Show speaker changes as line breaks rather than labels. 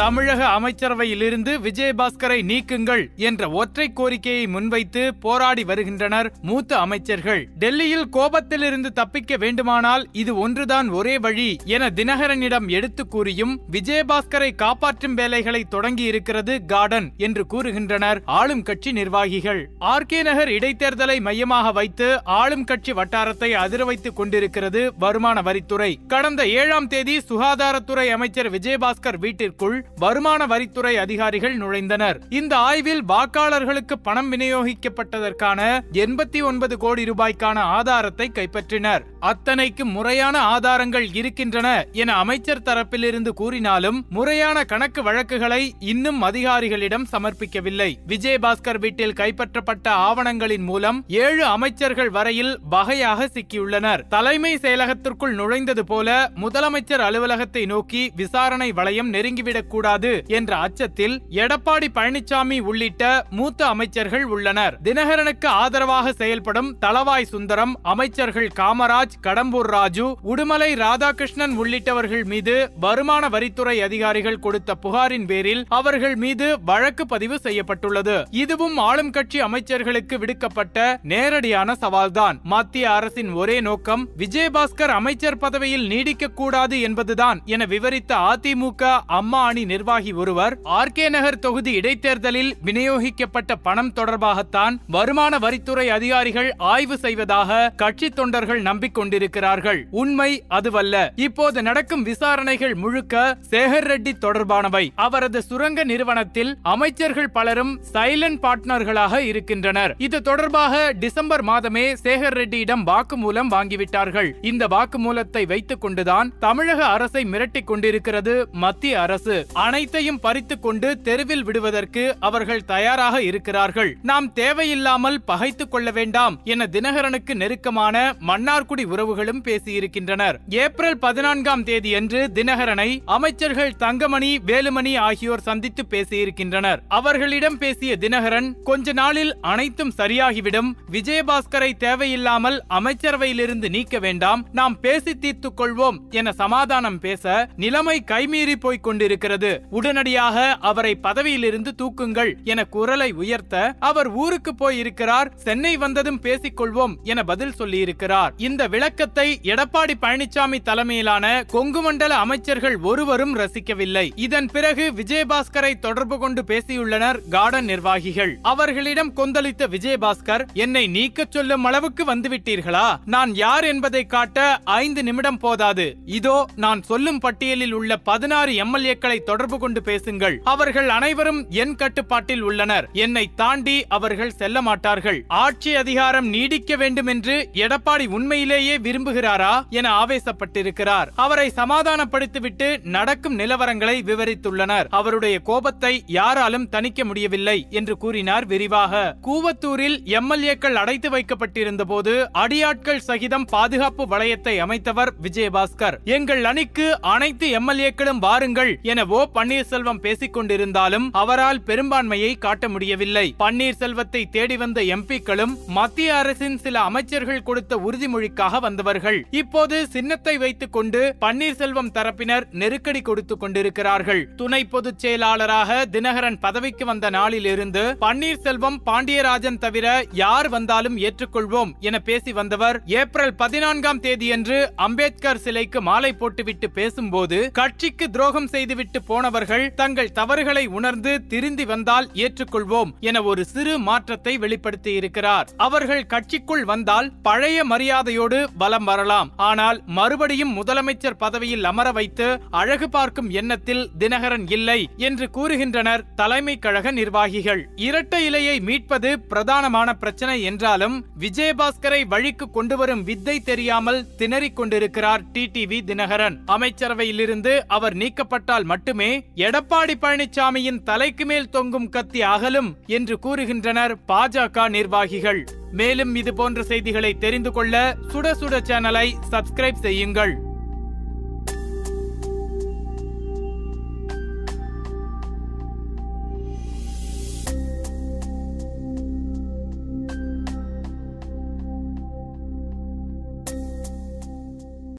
தமிழக அமைச்சரவையிலிருந்து விஜயபாஸ்கரை நீக்குங்கள் என்ற ஒற்றை கோரிக்கையை முன்வைத்து போராடி வருகின்றனர் மூத்த அமைச்சர்கள். டெல்லியில் கோபத்திலிருந்து தப்பிக்க வேண்டுமானால் இது ஒன்றுதான் ஒரே வழி என தினகரனிடம் எடுத்து கூறியும் விஜயபாஸ்கரை காப்பாற்றும் வேலைகளை தொடங்கி இருக்கிறது கார்டன் என்று கூறுகின்றனர் ஆளும் கட்சி நிர்வாகிகள். ஆர்கே நகர் இடைத்தேர்தலை மையமாக வைத்து ஆளும் கட்சி வட்டாரத்தை அதிர வைத்துக் கொண்டிருக்கிறது வருமான வரித்துறை. கடந்த ஏழாம் தேதி சுகாதாரத்துறை அமைச்சர் விஜயபாஸ்கர் வீட்டிற்குள் வருமான வரித்துறை அதிகாரிகள் நுழைந்தனர். இந்த ஆய்வில் வாக்காளர்களுக்கு பணம் விநியோகிக்கப்பட்டதற்கான எண்பத்தி ஒன்பது கோடி ரூபாய்க்கான ஆதாரத்தை கைப்பற்றினர். அத்தனைக்கு முறையான ஆதாரங்கள் இருக்கின்றன என அமைச்சர் தரப்பிலிருந்து கூறினாலும் முறையான கணக்கு வழக்குகளை இன்னும் அதிகாரிகளிடம் சமர்ப்பிக்கவில்லை. விஜயபாஸ்கர் வீட்டில் கைப்பற்றப்பட்ட ஆவணங்களின் மூலம் ஏழு அமைச்சர்கள் வரையில் வகையாக சிக்கியுள்ளனர். தலைமை செயலகத்திற்குள் நுழைந்தது போல முதலமைச்சர் அலுவலகத்தை நோக்கி விசாரணை வளையம் நெருங்கிவிடக் கூடாது என்ற அச்சத்தில் எடப்பாடி பழனிசாமி உள்ளிட்ட மூத்த அமைச்சர்கள் உள்ளனர். தினகரனுக்கு ஆதரவாக செயல்படும் தளவாய் சுந்தரம் அமைச்சர்கள் காமராஜ் கடம்பூர் ராஜு உடுமலை ராதாகிருஷ்ணன் உள்ளிட்டவர்கள் மீது வருமான வரித்துறை அதிகாரிகள் கொடுத்த புகாரின் பேரில் அவர்கள் மீது வழக்கு பதிவு செய்யப்பட்டுள்ளது. இதுவும் ஆளும் கட்சி அமைச்சர்களுக்கு விடுக்கப்பட்ட நேரடியான சவால்தான். மத்திய அரசின் ஒரே நோக்கம் விஜயபாஸ்கர் அமைச்சர் பதவியில் நீடிக்க கூடாது என்பதுதான் என விவரித்த அதிமுக அம்மா அணி நிர்வாகி ஒருவர் ஆர்கே நகர் தொகுதி இடைத்தேர்தலில் விநியோகிக்கப்பட்ட பணம் தொடர்பாகத்தான் வருமான வரித்துறை அதிகாரிகள் ஆய்வு செய்வதாக கட்சி தொண்டர்கள் நம்பிக்கொண்டிருக்கிறார்கள். உண்மை அதுவல்ல. இப்போது நடக்கும் விசாரணைகள் முழுக்க சேகர் ரெட்டி தொடர்பானவை. அவரது சுரங்க நிறுவனத்தில் அமைச்சர்கள் பலரும் சைலண்ட் பார்ட்னர்களாக இருக்கின்றனர். இது தொடர்பாக டிசம்பர் மாதமே சேகர் ரெட்டியிடம் வாக்குமூலம் வாங்கிவிட்டார்கள். இந்த வாக்குமூலத்தை வைத்துக் கொண்டுதான் தமிழக அரசை மிரட்டிக் கொண்டிருக்கிறது மத்திய அரசு. அனைத்தையும் பறித்துக் கொண்டு தெருவில் விடுவதற்கு அவர்கள் தயாராக இருக்கிறார்கள். நாம் தேவையில்லாமல் பகைத்துக் கொள்ள வேண்டாம் என தினகரனுக்கு நெருக்கமான மன்னார்குடி உறவுகளும் பேசியிருக்கின்றனர். ஏப்ரல் பதினான்காம் தேதியன்று தினகரனை அமைச்சர்கள் தங்கமணி வேலுமணி ஆகியோர் சந்தித்து பேசியிருக்கின்றனர். அவர்களிடம் பேசிய தினகரன் கொஞ்ச நாளில் அனைத்தும் சரியாகிவிடும். விஜயபாஸ்கரை தேவையில்லாமல் அமைச்சரவையிலிருந்து நீக்க வேண்டாம். நாம் பேசி தீர்த்துக் கொள்வோம் என சமாதானம் பேச நிலைமை கைமீறி போய்க் கொண்டிருக்கிறது. உடனடியாக அவரை பதவியிலிருந்து தூக்குங்கள் என குரலை உயர்த்த அவர் ஊருக்கு போய் இருக்கிறார் சென்னை வந்ததும் பேசிக் கொள்வோம் என பதில் சொல்லியிருக்கிறார். இந்த விளக்கத்தை எடப்பாடி பழனிசாமி தலைமையிலான கொங்கு மண்டல அமைச்சர்கள் ஒருவரும் ரசிக்கவில்லை. இதன் பிறகு விஜயபாஸ்கரை தொடர்பு கொண்டு பேசியுள்ளனர் கார்டன் நிர்வாகிகள். அவர்களிடம் கொந்தளித்த விஜயபாஸ்கர் என்னை நீக்கச் சொல்லும் அளவுக்கு வந்துவிட்டீர்களா? நான் யார் என்பதை காட்ட ஐந்து நிமிடம் போதாது. இதோ நான் சொல்லும் பட்டியலில் உள்ள பதினாறு எம்எல்ஏக்களை தொடர்பு கொண்டு பேசுங்கள். அவர்கள் அனைவரும் என் கட்டுப்பாட்டில் உள்ளனர். என்னை தாண்டி அவர்கள் செல்ல மாட்டார்கள். ஆட்சி அதிகாரம் நீடிக்க வேண்டும் என்று எடப்பாடி உண்மையிலேயே விரும்புகிறாரா என ஆவேசப்பட்டிருக்கிறார். அவரை சமாதானப்படுத்திவிட்டு நடக்கும் நிலவரங்களை விவரித்துள்ளனர். அவருடைய கோபத்தை யாராலும் தணிக்க முடியவில்லை என்று கூறினார் விரிவாக. கூவத்தூரில் எம்எல்ஏக்கள் அடைத்து வைக்கப்பட்டிருந்த போது அடியாட்கள் சகிதம் பாதுகாப்பு வளையத்தை அமைத்தவர் விஜயபாஸ்கர். எங்கள் அணிக்கு அனைத்து எம்எல்ஏக்களும் வாருங்கள் என ஓ பன்னீர்செல்வம் பேசிக் கொண்டிருந்தாலும் அவரால் பெரும்பான்மையை காட்ட முடியவில்லை. பன்னீர்செல்வத்தை தேடி வந்த எம்பிக்களும் மத்திய அரசின் சில அமைச்சர்கள் கொடுத்த உறுதிமொழிக்காக வந்தவர்கள். இப்போது சின்னத்தை வைத்துக் கொண்டு பன்னீர்செல்வம் தரப்பினர் நெருக்கடி கொடுத்துக் கொண்டிருக்கிறார்கள். துணை பொதுச் செயலாளராக தினகரன் பதவிக்கு வந்த நாளிலிருந்து பன்னீர்செல்வம் பாண்டியராஜன் தவிர யார் வந்தாலும் ஏற்றுக்கொள்வோம் என பேசி வந்தவர் ஏப்ரல் பதினான்காம் தேதியன்று அம்பேத்கர் சிலைக்கு மாலை போட்டுவிட்டு பேசும்போது கட்சிக்கு துரோகம் செய்துவிட்டு போனவர்கள் தங்கள் தவறுகளை உணர்ந்து திருந்தி வந்தால் ஏற்றுக்கொள்வோம் என ஒரு சிறு மாற்றத்தை வெளிப்படுத்தி இருக்கிறார் அவர்கள் கட்சிக்குள் வந்தால் பழைய மரியாதையோடு பலம் வரலாம். ஆனால் மறுபடியும் முதலமைச்சர் பதவியில் அமர வைத்து அழகு பார்க்கும் எண்ணத்தில் தினகரன் இல்லை என்று கூறுகின்றனர் தலைமை கழக நிர்வாகிகள். இரட்டை இலையை மீட்பது பிரதானமான பிரச்சனை என்றாலும் விஜயபாஸ்கரை வழிக்கு கொண்டு வரும் வித்தை தெரியாமல் திணறிக் கொண்டிருக்கிறார் டிடிவி தினகரன். அமைச்சரவையிலிருந்து அவர் நீக்கப்பட்டால் மட்டுமே எடப்பாடி பழனிசாமியின் தலைக்கு மேல் தொங்கும் கத்தி அகலும் என்று கூறுகின்றனர் பாஜக நிர்வாகிகள். மேலும் இது போன்ற செய்திகளை தெரிந்து கொள்ள சுட சுட சேனலை சப்ஸ்கிரைப் செய்யுங்கள்.